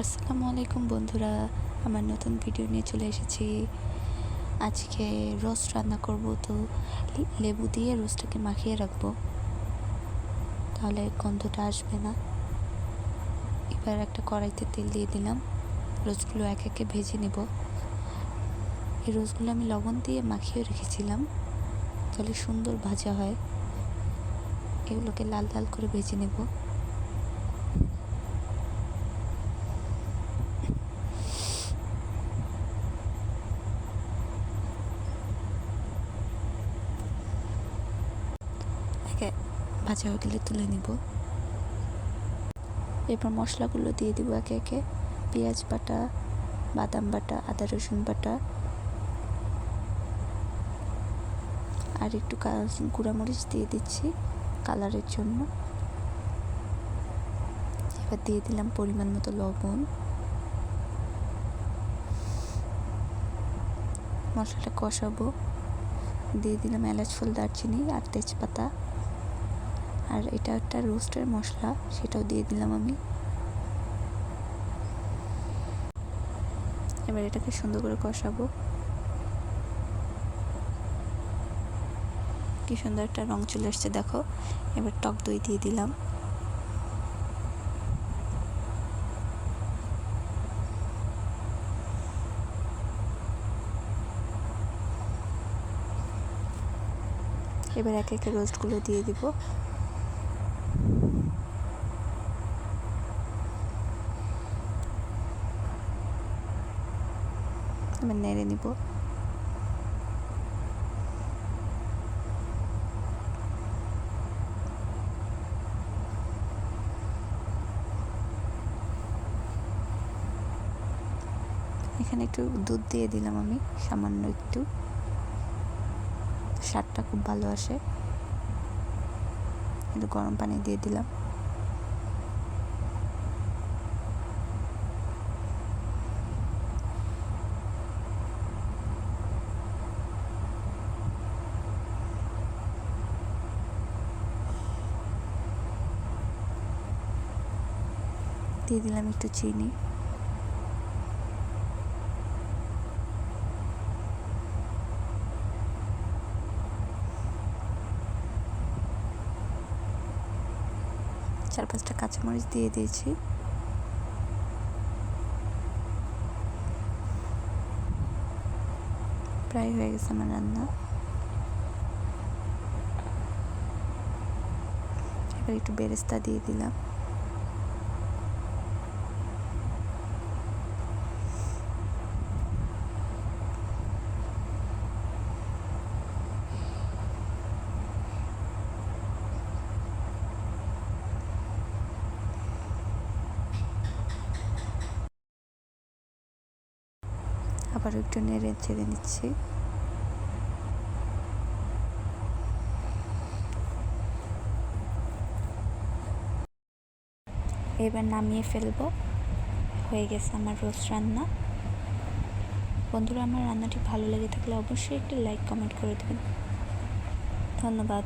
আসসালামু আলাইকুম বন্ধুরা, আমার নতুন ভিডিও নিয়ে চলে এসেছি। আজকে রোস্ট রান্না করব, তো লেবু দিয়ে রোস্টটাকে মাখিয়ে রাখব। তাহলে গন্ধটা আসবে না। এবার একটা কড়াইতে তেল দিয়ে দিলাম। রোজগুলো এক একে ভেজে নেব। এই রোজগুলো আমি লবণ দিয়ে মাখিয়ে রেখেছিলাম। তাহলে সুন্দর ভাজা হয়। এগুলোকে লাল লাল করে ভেজে নেব। একে ভাজা হয়ে গেলে তুলে নিব। এরপর মশলাগুলো দিয়ে দিব একে একে। পেঁয়াজ বাটা, বাদাম বাটা, আদা রসুন বাটা আর একটু গুঁড়ামরিচ দিয়ে দিচ্ছি কালারের জন্য। এবার দিয়ে দিলাম পরিমাণ মতো লবণ। মশলাটা কষাবো। দিয়ে দিলাম এলাচ, ফুল, দারচিনি আর তেজপাতা। আর এটা একটা রোস্টের মশলা, সেটাও দিয়ে দিলাম আমি। এবার এটাকে সুন্দর করে কষাবো। কি সুন্দর একটা রং চলে আসছে, দেখো। এবার টক দই দিয়ে দিলাম। এবার এক একে রোস্টগুলো দিয়ে দিব। এবার নেড়ে নিব এখানে একটু দুধ দিয়ে দিলাম আমি, সামান্য একটু। স্বাদটা খুব ভালো আসে। একটু গরম পানি দিয়ে দিলাম। দিয়ে দিলাম একটু চিনি। চার পাঁচটা কাঁচামরিচ দিয়ে দিয়েছি। প্রায় হয়ে গেছে আমার রান্না। এবার একটু বেরেস্তা দিয়ে দিলাম। আবার একটু নেড়ে ছেড়ে নিচ্ছি। এবার নামিয়ে ফেলব। হয়ে গেছে আমার রোস্ট রান্না। বন্ধুরা, আমার রান্নাটি ভালো লেগে থাকলে অবশ্যই একটি লাইক, কমেন্ট করে দেবেন। ধন্যবাদ।